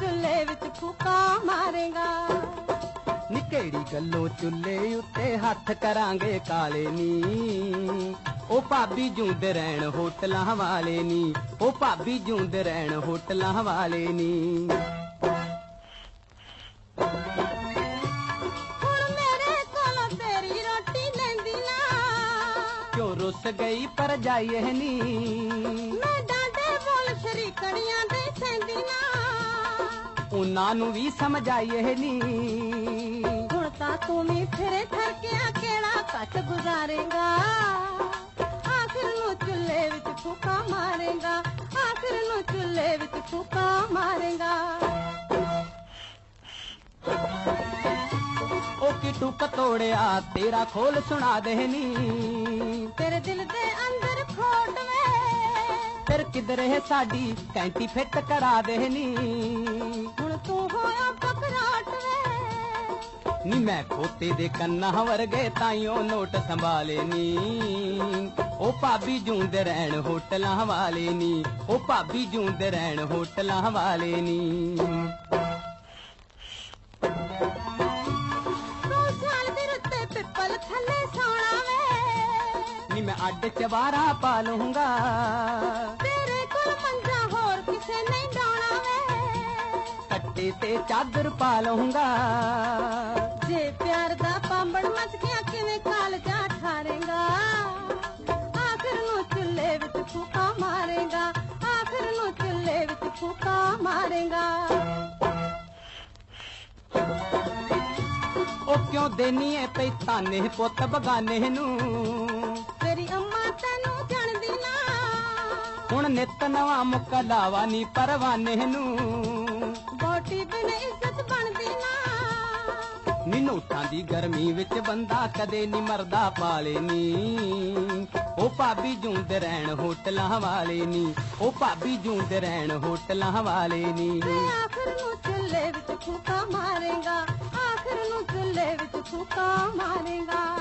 ਚੁੱਲ੍ਹੇ ਵਿੱਚ ਫੂਕਾ ਮਾਰੇਗਾ। ਨੀ ਕਿਹੜੀ ਗੱਲੋਂ ਚੁੱਲ੍ਹੇ ਉੱਤੇ ਹੱਥ ਕਰਾਂਗੇ ਕਾਲੇ ਨੀ ਉਹ ਭਾਬੀ ਜੂੰਦੇ ਰਹਿਣ ਹੋਟਲਾਂ ਵਾਲੇ ਨੀ ਉਹ ਭਾਬੀ ਜੂੰਦੇ ਰਹਿਣ ਹੋਟਲਾਂ ਵਾਲੇ ਨੀ ਹੁਣ ਮੇਰੇ ਕੋਲੋਂ ਤੇਰੀ ਰੋਟੀ ਲੈਂਦੀ ਨਾ। ਕਿਉਂ ਰੁੱਸ ਗਈ ਪਰ ਜਾਈਏ ਨੀ। ਸ਼ਰੀਕੜੀਆਂ ਦੇ ਸੈਂਦੀ ਨਾ ਉਹਨਾਂ ਨੂੰ ਵੀ ਸਮਝਾਈਏ ਨੀ। ਹੁਣ ਤਾਂ ਤੂੰ ਵੀ ਫਿਰੇ ਥਰਕਿਆ ਕਿਹੜਾ ਕੱਟ ਗੁਜ਼ਾਰੇਗਾ। ਆਖਰ ਨੂੰ ਚੁੱਲ੍ਹੇ ਵਿੱਚ ਫੂਕਾ ਮਾਰੇਗਾ। ਆਖਰ ਨੂੰ ਚੁੱਲ੍ਹੇ ਵਿੱਚ ਫੂਕਾ ਮਾਰੇਗਾ। ਉਹ ਕਿਟੂ ਤੋੜਿਆ ਤੇਰਾ ਖੋਲ ਸੁਣਾ ਦੇ ਨੀ ਤੇਰੇ ਦਿਲ ਦੇ ਅੰਦਰ ਖੋਟ ਵੇ ਫਿਰ ਕਿਧਰੇ ਸਾਡੀ ਕੈਂਟੀ ਫਿੱਟ ਕਰਾ ਦੇ ਨੀ ਹੁਣ ਤੂੰ ਹੋਇਆ ਬਕਰਾਟ ਵੇ। ਨੀ ਮੈਂ ਖੋਤੇ ਦੇ ਕੰਨਾਂ ਵਰਗੇ ਤਾਈਓ ਨੋਟ ਸੰਭਾਲੇ ਨੀ। ਉਹ ਭਾਬੀ ਜੂੰਦੇ ਰਹਿਣ ਹੋਟਲਾਂ ਵਾਲੇ ਨੀ। ਉਹ ਭਾਬੀ ਜੂੰਦੇ ਰਹਿਣ ਹੋਟਲਾਂ ਵਾਲੇ ਨੀ। ਨੀ ਮੈਂ ਅੱਡ ਚਵਾਰਾ ਪਾ ਲੂੰਗਾ ਕੱਟੇ ਤੇ ਚਾਦਰ ਪਾ ਲੂੰਗਾ ਜੇ ਪਿਆਰ ਦਾ ਪਾਂਬੜ ਮੱਚ ਗਿਆ ਕਿਵੇਂ ਕਾਲ ਜਾ ਠਾਰੇਗਾ? ਆਖਰ ਨੂੰ ਚੁੱਲ੍ਹੇ ਵਿੱਚ ਫੂਕਾ ਮਾਰੇਗਾ। ਆਖਰ ਨੂੰ ਚੁੱਲ੍ਹੇ ਵਿੱਚ ਫੂਕਾ ਮਾਰੇਗਾ। ਉਹ ਕਿਉਂ ਦੇਨੀ ਐ ਪਈ ਤਾਨੇ ਪੁੱਤ ਬਗਾਨੇ ਨੂੰ? ਤੇਰੀ ਅੰਮਾ ਤੈਨੂੰ ਜਾਣਦੀ ਨਾ। ਹੁਣ ਨਿਤ ਨਵਾਂ ਮੁੱਕਾ ਲਾਵਾ ਨੀ ਪਰਵਾਨੇ ਨੂੰ। ਨੀ ਦੀ ਗਰਮੀ ਵਿੱਚ ਬੰਦਾ ਕਦੇ ਨੀ ਮਰਦਾ ਪਾਲੇ ਨੀ। ਉਹ ਭਾਬੀ ਜੂੰਦ ਰਹਿਣ ਹੋਟਲਾਂ ਵਾਲੇ ਨੀ। ਉਹ ਭਾਬੀ ਜੂੰਦ ਰਹਿਣ ਹੋਟਲਾਂ ਵਾਲੇ ਨੀ। ਤੇ ਆਖਰ ਨੂੰ ਚੁੱਲ੍ਹੇ ਵਿੱਚ ਫੂਕਾ ਮਾਰੇਗਾ। ਆਖਰ ਨੂੰ ਚੁੱਲ੍ਹੇ ਵਿੱਚ ਫੂਕਾ ਮਾਰੇਗਾ।